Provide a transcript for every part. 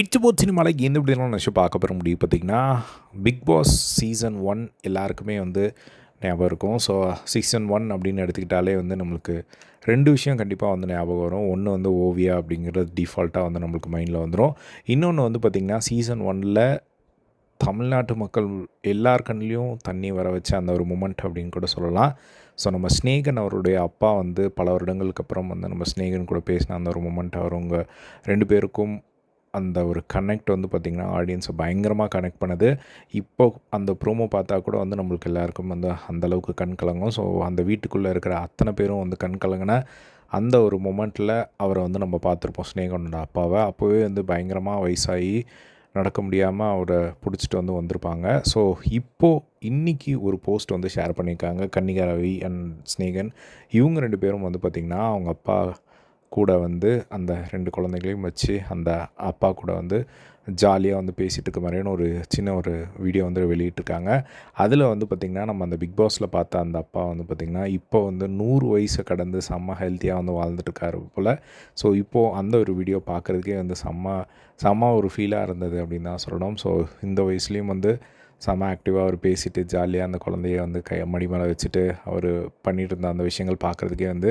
Right both சினிமாவில் எந்த விடலாம் நினச்சி பார்க்க பெற முடியும்? பார்த்திங்கன்னா பிக் பாஸ் சீசன் ஒன் எல்லாருக்குமே வந்து ஞாபகம் இருக்கும். ஸோ சீசன் ஒன் அப்படின்னு எடுத்துக்கிட்டாலே வந்து நம்மளுக்கு ரெண்டு விஷயம் கண்டிப்பாக வந்து ஞாபகம் வரும். ஒன்று வந்து ஓவியா அப்படிங்கிறது டிஃபால்ட்டாக வந்து நம்மளுக்கு மைண்டில் வந்துடும் இன்னொன்று வந்து பார்த்திங்கன்னா சீசன் ஒனில் தமிழ்நாட்டு மக்கள் எல்லார் கண்லேயும் தண்ணி வர வச்ச அந்த ஒரு மூமெண்ட் அப்படின்னு கூட சொல்லலாம். ஸோ நம்ம ஸ்னேகன் அவருடைய அப்பா வந்து பல வருடங்களுக்கு அப்புறம் வந்து நம்ம ஸ்னேகன் கூட பேசின அந்த ஒரு மூமெண்ட் அவருங்க ரெண்டு பேருக்கும் அந்த ஒரு கனெக்ட் வந்து பார்த்திங்கன்னா ஆடியன்ஸை பயங்கரமாக கனெக்ட் பண்ணுது. இப்போ அந்த ப்ரோமோ பார்த்தா கூட வந்து நம்மளுக்கு எல்லாருக்கும் வந்து அந்தளவுக்கு கண் கலங்கும். ஸோ அந்த வீட்டுக்குள்ளே இருக்கிற அத்தனை பேரும் வந்து கண் கலங்கின அந்த ஒரு மொமெண்ட்டில் அவரை வந்து நம்ம பார்த்துருப்போம். ஸ்னேகனோட அப்பாவை. அப்போவே வந்து பயங்கரமாக வயசாகி நடக்க முடியாமல் அவரை பிடிச்சிட்டு வந்து வந்திருப்பாங்க. ஸோ இப்போது இன்றைக்கி ஒரு போஸ்ட் வந்து ஷேர் பண்ணியிருக்காங்க கன்னிகா ரவி அண்ட் ஸ்னேகன் இவங்க ரெண்டு பேரும் வந்து பார்த்திங்கன்னா அவங்க அப்பா கூட வந்து அந்த ரெண்டு குழந்தைகளையும் வச்சு அந்த அப்பா கூட வந்து ஜாலியாக வந்து பேசிகிட்டு இருக்க மாதிரியான ஒரு சின்ன ஒரு வீடியோ வந்து வெளியிட்டிருக்காங்க. அதில் வந்து பார்த்திங்கன்னா நம்ம அந்த பிக் பாஸில் பார்த்த அந்த அப்பா வந்து பார்த்திங்கன்னா இப்போ வந்து நூறு வயசை கடந்து செம்ம ஹெல்த்தியாக வந்து வாழ்ந்துட்டுருக்காரு போல். ஸோ இப்போது அந்த ஒரு வீடியோ பார்க்குறதுக்கே வந்து செம்ம செம்ம ஒரு ஃபீலாக இருந்தது அப்படின்னு தான் சொல்லணும். ஸோ இந்த வயசுலேயும் வந்து செம ஆக்டிவாக அவர் பேசிட்டு ஜாலியாக அந்த குழந்தைய வந்து கை மடி மேலே வச்சுட்டு அவர் பண்ணிகிட்டு இருந்த அந்த விஷயங்கள் பார்க்குறதுக்கே வந்து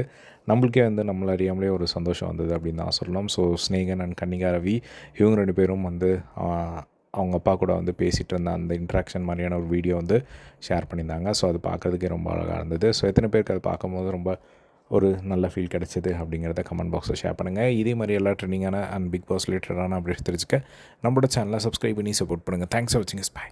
நம்மளுக்கே வந்து நம்மள அறியாமலே ஒரு சந்தோஷம் வந்தது அப்படின்னு தான் சொல்லணும். ஸோ ஸ்னேகன் அண்ட் கன்னிகா ரவி இவங்க ரெண்டு பேரும் வந்து அவங்க அப்பா கூட வந்து பேசிகிட்டு இருந்த அந்த இன்ட்ராக்ஷன் மாதிரியான ஒரு வீடியோ வந்து ஷேர் பண்ணியிருந்தாங்க. ஸோ அது பார்க்குறதுக்கே ரொம்ப அழகாக இருந்தது. ஸோ எத்தனை பேருக்கு அது பார்க்கும்போது ரொம்ப ஒரு நல்ல ஃபீல் கிடச்சிது அப்படிங்கிறத கமெண்ட் பாக்ஸில் ஷேர் பண்ணுங்கள் இதே மாதிரி எல்லா ட்ரெண்டிங்கான அண்ட் பிக் பாஸ் ரிலேட்டடான அப்டேட்ஸ் தெரிஞ்சுக்க நம்மளோட சேனலை சப்ஸ்கிரைப் பண்ணி சப்போர்ட் பண்ணுங்கள் தேங்க்ஸ் ஃபார் வாட்சிங் இஸ் பாய்